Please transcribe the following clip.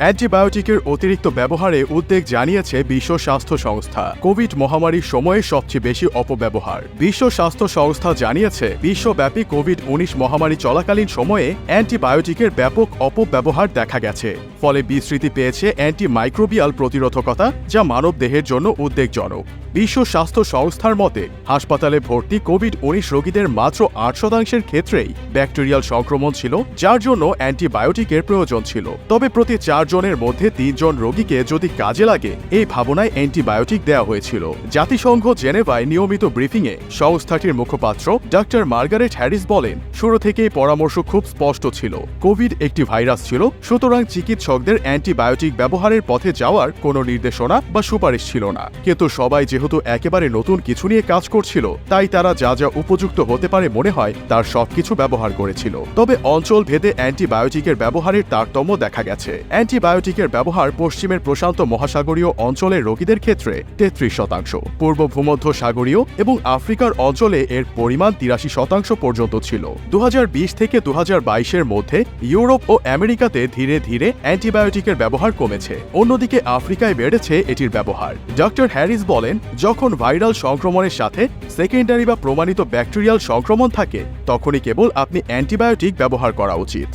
অ্যান্টিবায়োটিকের অতিরিক্ত ব্যবহারে উদ্বেগ জানিয়েছে বিশ্ব স্বাস্থ্য সংস্থা। কোভিড মহামারীর সময়ে সবচেয়ে বেশি অপব্যবহার। বিশ্ব স্বাস্থ্য সংস্থা জানিয়েছে, বিশ্বব্যাপী কোভিড উনিশ মহামারী চলাকালীন সময়ে অ্যান্টিবায়োটিকের ব্যাপক অপব্যবহার দেখা গেছে। ফলে বিস্তৃতি পেয়েছে অ্যান্টিমাইক্রোবিয়াল প্রতিরোধকতা, যা মানব দেহের জন্য উদ্বেগজনক। বিশ্ব স্বাস্থ্য সংস্থার মতে, হাসপাতালে ভর্তি কোভিড উনিশ রোগীদের মাত্র আট শতাংশের ক্ষেত্রেই ব্যাকটেরিয়াল সংক্রমণ ছিল, যার জন্য অ্যান্টিবায়োটিকের প্রয়োজন ছিল। তবে প্রতি চারজনের মধ্যে তিনজন রোগীকে যদি কাজে লাগে, এই ভাবনায় অ্যান্টিবায়োটিক দেওয়া হয়েছিল। জাতিসংঘ জেনেভায় নিয়মিত ব্রিফিংয়ে সংস্থাটির মুখপাত্র ডক্টর মার্গারেট হ্যারিস বলেন, শুরু থেকেই পরামর্শ খুব স্পষ্ট ছিল। কোভিড একটি ভাইরাস ছিল, সুতরাং চিকিৎসকদের অ্যান্টিবায়োটিক ব্যবহারের পথে যাওয়ার কোনো নির্দেশনা বা সুপারিশ ছিল না। কিন্তু সবাই যেহেতু একেবারে নতুন কিছু নিয়ে কাজ করছিল, তাই তারা যা যা উপযুক্ত হতে পারে মনে হয়, তার সবকিছু ব্যবহার করেছিল। তবে অঞ্চল ভেদে অ্যান্টিবায়োটিকের ব্যবহারের তারতম্য দেখা গেছে। অ্যান্টিবায়োটিকের ব্যবহার পশ্চিমের প্রশান্ত মহাসাগরীয় অঞ্চলের রোগীদের ক্ষেত্রে তেত্রিশ শতাংশ, পূর্ব ভূমধ্য সাগরীয় এবং আফ্রিকার অঞ্চলে এর পরিমাণ তিরাশি শতাংশ পর্যন্ত ছিল। দু হাজার বিশ থেকে দু এর মধ্যে ইউরোপ ও আমেরিকাতে ধীরে ধীরে অ্যান্টিবায়োটিকের ব্যবহার কমেছে। অন্যদিকে আফ্রিকায় বেড়েছে এটির ব্যবহার। ডক্টর হ্যারিস বলেন, যখন ভাইরাল সংক্রমণের সাথে সেকেন্ডারি বা প্রমাণিত ব্যাকটেরিয়াল সংক্রমণ থাকে, তখনই কেবল আপনি অ্যান্টিবায়োটিক ব্যবহার করা উচিত।